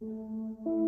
В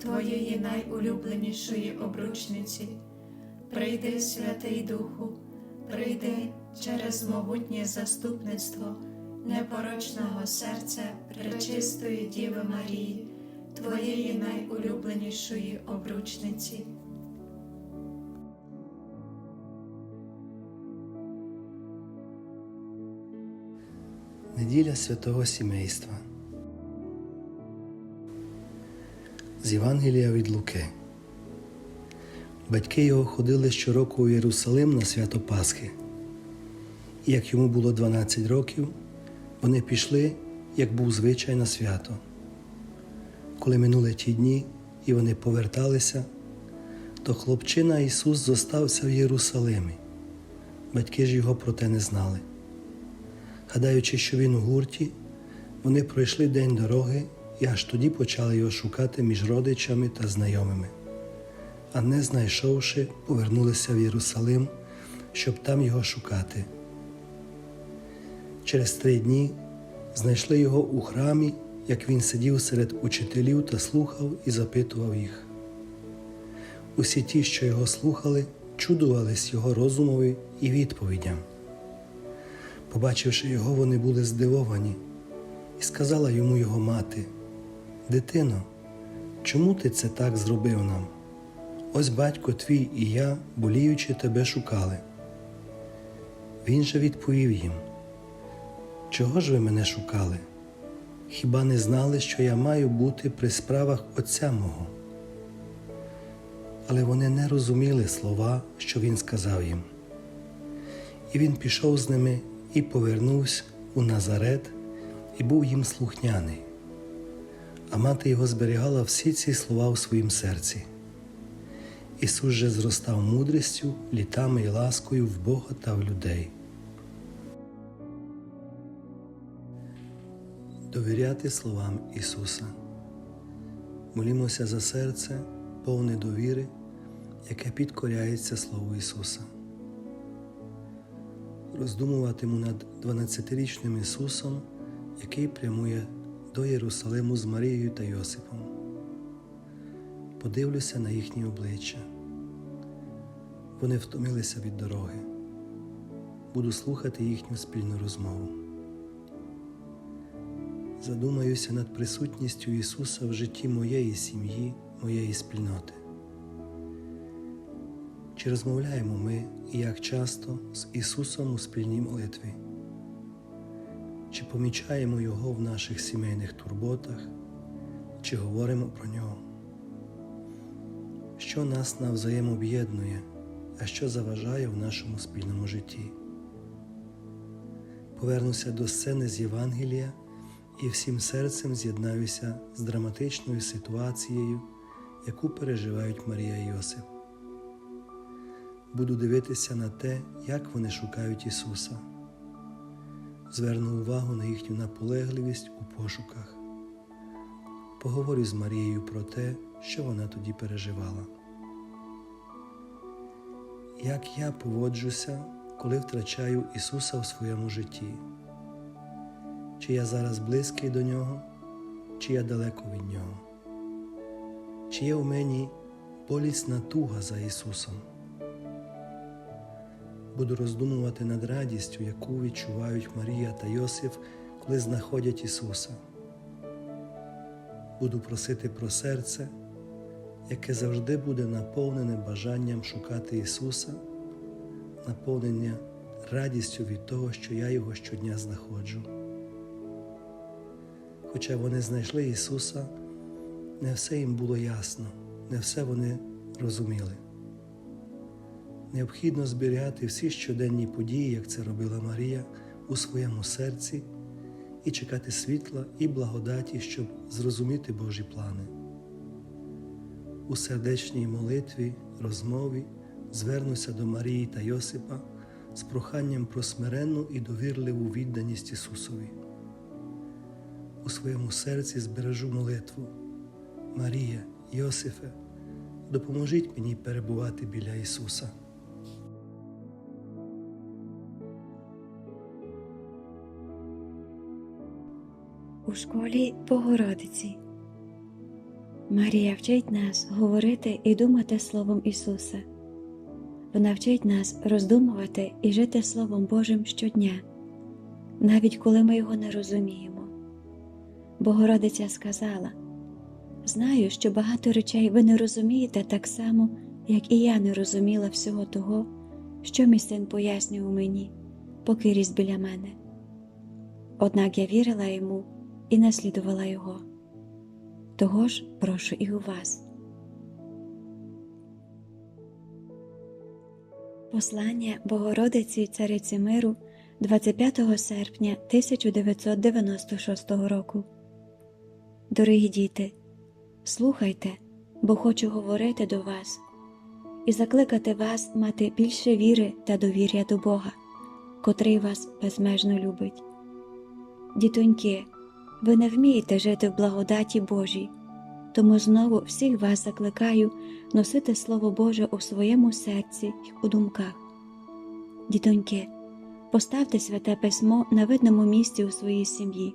Твоєї найулюбленішої обручниці. Прийди, Святий Духу, прийди через могутнє заступництво непорочного серця пречистої Діви Марії, Твоєї найулюбленішої обручниці. Неділя святого сімейства. З Євангелія від Луки. Батьки його ходили щороку у Єрусалим на свято Пасхи. І як йому було 12 років, вони пішли, як був звичай на свято. Коли минули ті дні і вони поверталися, то хлопчина Ісус зостався в Єрусалимі. Батьки ж його про те не знали. Гадаючи, що він у гурті, вони пройшли день дороги і аж тоді почали його шукати між родичами та знайомими. А не знайшовши, повернулися в Єрусалим, щоб там його шукати. Через три дні знайшли його у храмі, як він сидів серед учителів та слухав і запитував їх. Усі ті, що його слухали, чудувались його розумові і відповідям. Побачивши його, вони були здивовані, і сказала йому його мати: Дитино, чому ти це так зробив нам? Ось батько твій і я, боліючи, тебе шукали. Він же відповів їм: Чого ж ви мене шукали? Хіба не знали, що я маю бути при справах Отця мого? Але вони не розуміли слова, що він сказав їм. І він пішов з ними і повернувся у Назарет і був їм слухняний. А мати його зберігала всі ці слова у своїм серці. Ісус же зростав мудрістю, літами і ласкою в Бога та в людей. Довіряти словам Ісуса. Молімося за серце, повне довіри, яке підкоряється Слову Ісуса. Роздумуватиму над 12-річним Ісусом, який прямує до Єрусалиму з Марією та Йосипом. Подивлюся на їхні обличчя. Вони втомилися від дороги. Буду слухати їхню спільну розмову. Задумаюся над присутністю Ісуса в житті моєї сім'ї, моєї спільноти. Чи розмовляємо ми і як часто з Ісусом у спільній молитві? Чи помічаємо Його в наших сімейних турботах, чи говоримо про Нього? Що нас навзаєм об'єднує, а що заважає в нашому спільному житті? Повернуся до сцени з Євангелія і всім серцем з'єднаюся з драматичною ситуацією, яку переживають Марія і Йосип. Буду дивитися на те, як вони шукають Ісуса. Зверну увагу на їхню наполегливість у пошуках. Поговорю з Марією про те, що вона тоді переживала. Як я поводжуся, коли втрачаю Ісуса в своєму житті? чи я зараз близький до нього, чи я далеко від нього, чи є у мені болісна туга за Ісусом. Буду роздумувати над радістю, яку відчувають Марія та Йосиф, коли знаходять Ісуса. Буду просити про серце, яке завжди буде наповнене бажанням шукати Ісуса, наповнення радістю від того, що я Його щодня знаходжу. Хоча вони знайшли Ісуса, не все їм було ясно, не все вони розуміли. Необхідно зберігати всі щоденні події, як це робила Марія, у своєму серці і чекати світла і благодаті, щоб зрозуміти Божі плани. У сердечній молитві, розмові звернуся до Марії та Йосипа з проханням про смиренну і довірливу відданість Ісусові. У своєму серці збережу молитву. Марія, Йосифе, допоможіть мені перебувати біля Ісуса. У школі Богородиці. Марія вчить нас говорити і думати Словом Ісуса. Вона вчить нас роздумувати і жити Словом Божим щодня, навіть коли ми його не розуміємо. Богородиця сказала: Знаю, що багато речей ви не розумієте так само, як і я не розуміла всього того, що мій син пояснював мені, поки ріс біля мене. Однак я вірила йому і наслідувала його. Того ж прошу і у вас. Послання Богородиці Цариці Миру 25 серпня 1996 року. Дорогі діти, слухайте, бо хочу говорити до вас і закликати вас мати більше віри та довір'я до Бога, котрий вас безмежно любить. Дітоньки, ви не вмієте жити в благодаті Божій, тому знову всіх вас закликаю носити Слово Боже у своєму серці й у думках. Дітоньки, поставте святе письмо на видному місці у своїй сім'ї,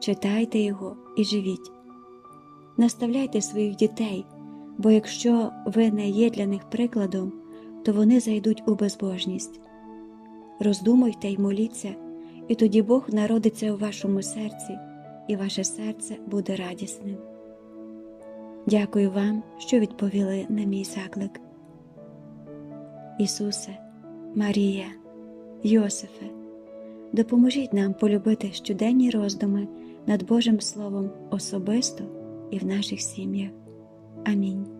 читайте його і живіть. Наставляйте своїх дітей, бо якщо ви не є для них прикладом, то вони зайдуть у безбожність. Роздумуйте й моліться, і тоді Бог народиться у вашому серці, і ваше серце буде радісним. Дякую вам, що відповіли на мій заклик. Ісусе, Марія, Йосифе, допоможіть нам полюбити щоденні роздуми над Божим Словом особисто і в наших сім'ях. Амінь.